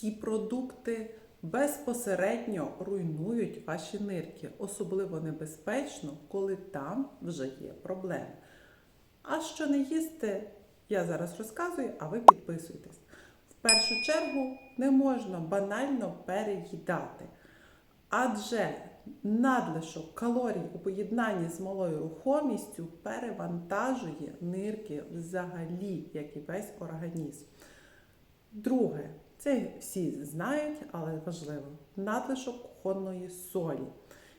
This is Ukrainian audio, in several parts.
ці продукти безпосередньо руйнують ваші нирки. Особливо небезпечно, коли там вже є проблеми. А що не їсти, я зараз розказую, а ви підписуйтесь. В першу чергу не можна банально переїдати, адже надлишок калорій у поєднанні з малою рухомістю перевантажує нирки взагалі, як і весь організм. Друге, це всі знають, але важливо надлишок кухонної солі.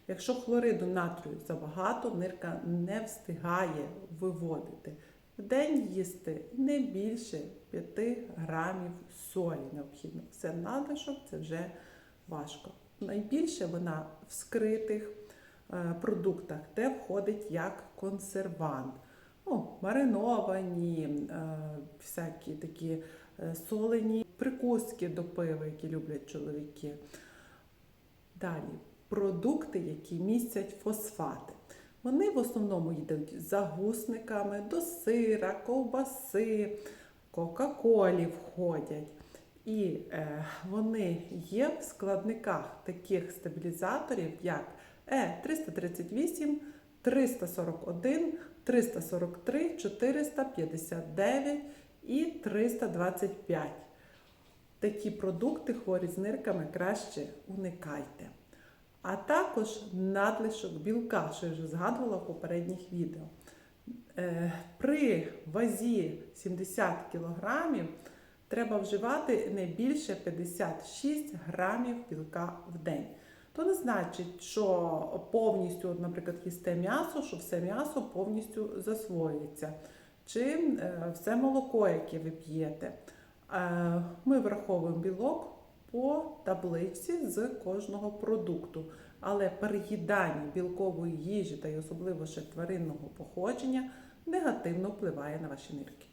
Якщо хлориду натрію забагато, нирка не встигає виводити. В день їсти не більше 5 грамів солі необхідно. Це надлишок, це вже важко. Найбільше вона в скритих е, продуктах, де входить як консервант. Ну, мариновані, е, всякі такі е, солені прикуски до пива, які люблять чоловіки. Далі продукти, які містять фосфати. Вони в основному йдуть за гусниками до сира, ковбаси, Кока-Колі входять. І е, вони є в складниках таких стабілізаторів, як Е338, 341, 343, 459 і 325. Такі продукти хворі з нирками краще уникайте. А також надлишок білка, що я вже згадувала в попередніх відео. Е, При вазі 70 кг треба вживати не більше 56 грамів білка в день. То не значить, що повністю, от, наприклад, їсте м'ясо, що все м'ясо повністю засвоюється, чи е, все молоко, яке ви п'єте. Е, Ми враховуємо білок по табличці з кожного продукту. Але переїдання білкової їжі та й особливо ще тваринного походження негативно впливає на ваші нирки.